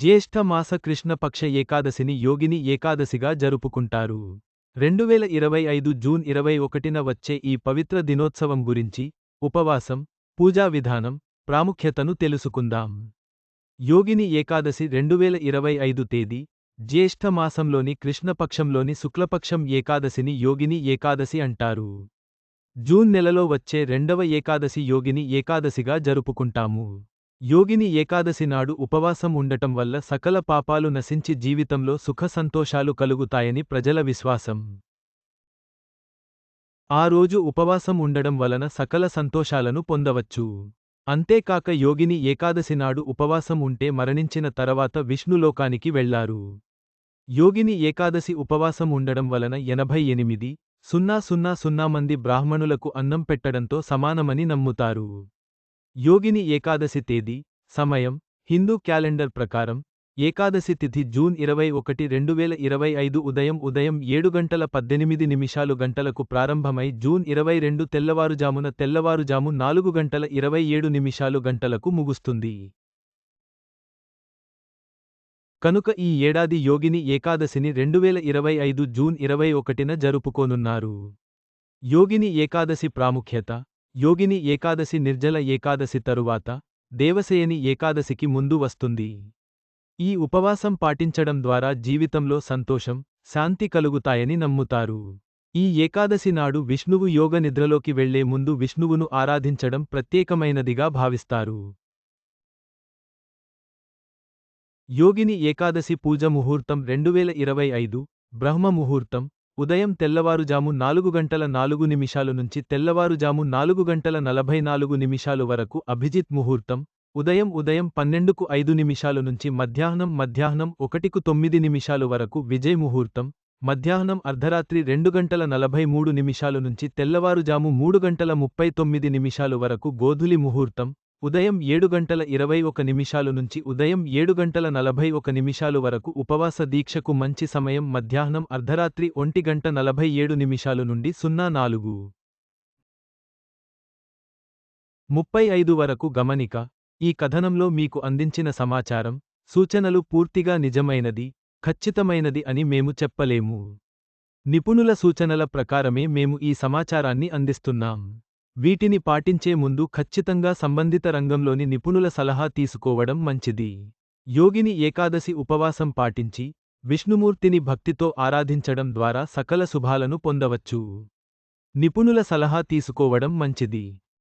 జ్యేష్ఠమాస కృష్ణపక్ష ఏకాదశిని యోగిని ఏకాదశిగా జరుపుకుంటారు. రెండువేల ఇరవై ఐదు జూన్ ఇరవై ఒకటిన వచ్చే ఈ పవిత్ర దినోత్సవం గురించి ఉపవాసం పూజా విధానం ప్రాముఖ్యతను తెలుసుకుందాం. యోగిని ఏకాదశి రెండువేల ఇరవై ఐదు తేదీ జ్యేష్ఠమాసంలోని కృష్ణపక్షంలోని శుక్లపక్షం ఏకాదశిని యోగిని ఏకాదశి అంటారు. జూన్ నెలలో వచ్చే రెండవ ఏకాదశి యోగిని ఏకాదశిగా జరుపుకుంటాము. యోగిని ఏకాదశి నాడు ఉపవాసం ఉండటం వల్ల సకల పాపాలు నశించి జీవితంలో సుఖ సంతోషాలు కలుగుతాయని ప్రజల విశ్వాసం. ఆ రోజు ఉపవాసం ఉండడం వలన సకల సంతోషాలను పొందవచ్చు. అంతేకాక యోగిని ఏకాదశి నాడు ఉపవాసం ఉంటే మరణించిన తర్వాత విష్ణులోకానికి వెళ్ళారు. యోగిని ఏకాదశి ఉపవాసం ఉండడం వలన ఎనభై ఎనిమిది సున్నా సున్నా సున్నా మంది బ్రాహ్మణులకు అన్నం పెట్టడంతో సమానమని నమ్ముతారు. యోగిని ఏకాదశి తేదీ సమయం హిందూ క్యాలెండర్ ప్రకారం ఏకాదశి తిథి జూన్ ఇరవై ఒకటి రెండు వేల ఇరవై ఐదు ఉదయం ఉదయం ఏడు గంటల పద్దెనిమిది నిమిషాలు గంటలకు ప్రారంభమై జూన్ ఇరవై రెండు తెల్లవారుజామున తెల్లవారుజాము నాలుగు గంటల ఇరవై ఏడు నిమిషాలు గంటలకు ముగుస్తుంది. కనుక ఈ ఏడాది యోగిని ఏకాదశిని రెండువేల ఇరవై ఐదు జూన్ ఇరవై ఒకటిన జరుపుకోనున్నారు. యోగిని ఏకాదశి ప్రాముఖ్యత యోగిని ఏకాదశి నిర్జల ఏకాదశి తరువాత దేవసేయని ఏకాదశికి ముందు వస్తుంది. ఈ ఉపవాసం పాటించడం ద్వారా జీవితంలో సంతోషం శాంతి కలుగుతాయని నమ్ముతారు. ఈ ఏకాదశి నాడు విష్ణువు యోగ నిద్రలోకి వెళ్ళే ముందు విష్ణువును ఆరాధించడం ప్రత్యేకమైనదిగా భావిస్తారు. యోగిని ఏకాదశి పూజ ముహూర్తం రెండువేల ఇరవై ఐదు బ్రహ్మ ముహూర్తం ఉదయం తెల్లవారుజాము నాలుగు గంటల నాలుగు నిమిషాలు నుంచి తెల్లవారుజాము నాలుగు గంటల నలభై నాలుగు నిమిషాలు వరకు అభిజిత్ ముహూర్తం ఉదయం ఉదయం పన్నెండుకు ఐదు నిమిషాలు నుంచి మధ్యాహ్నం మధ్యాహ్నం ఒకటికు తొమ్మిది నిమిషాలు వరకు విజయ్ ముహూర్తం మధ్యాహ్నం అర్ధరాత్రి రెండు గంటల నలభై మూడు నిమిషాలు నుంచి తెల్లవారుజాము మూడు గంటల ముప్పై తొమ్మిది నిమిషాలు వరకు గోధులి ముహూర్తం ఉదయం ఏడు గంటల ఇరవై ఒక నిమిషాలు నుంచి ఉదయం ఏడు గంటల నలభై ఒక నిమిషాలు వరకు ఉపవాస దీక్షకు మంచి సమయం మధ్యాహ్నం అర్ధరాత్రి ఒంటి గంట నలభై ఏడు నిమిషాలు నుండి సున్నా నాలుగు. ముప్పై ఐదు వరకు గమనిక ఈ కథనంలో మీకు అందించిన సమాచారం సూచనలు పూర్తిగా నిజమైనది ఖచ్చితమైనది అని మేము చెప్పలేము. నిపుణుల సూచనల ప్రకారమే మేము ఈ సమాచారాన్ని అందిస్తున్నాం. వీటిని పాటించే ముందు ఖచ్చితంగా సంబంధిత రంగంలోని నిపుణుల సలహా తీసుకోవడం మంచిది. యోగిని ఏకాదశి ఉపవాసం పాటించి విష్ణుమూర్తిని భక్తితో ఆరాధించడం ద్వారా సకల శుభాలను పొందవచ్చు. నిపుణుల సలహా తీసుకోవడం మంచిది.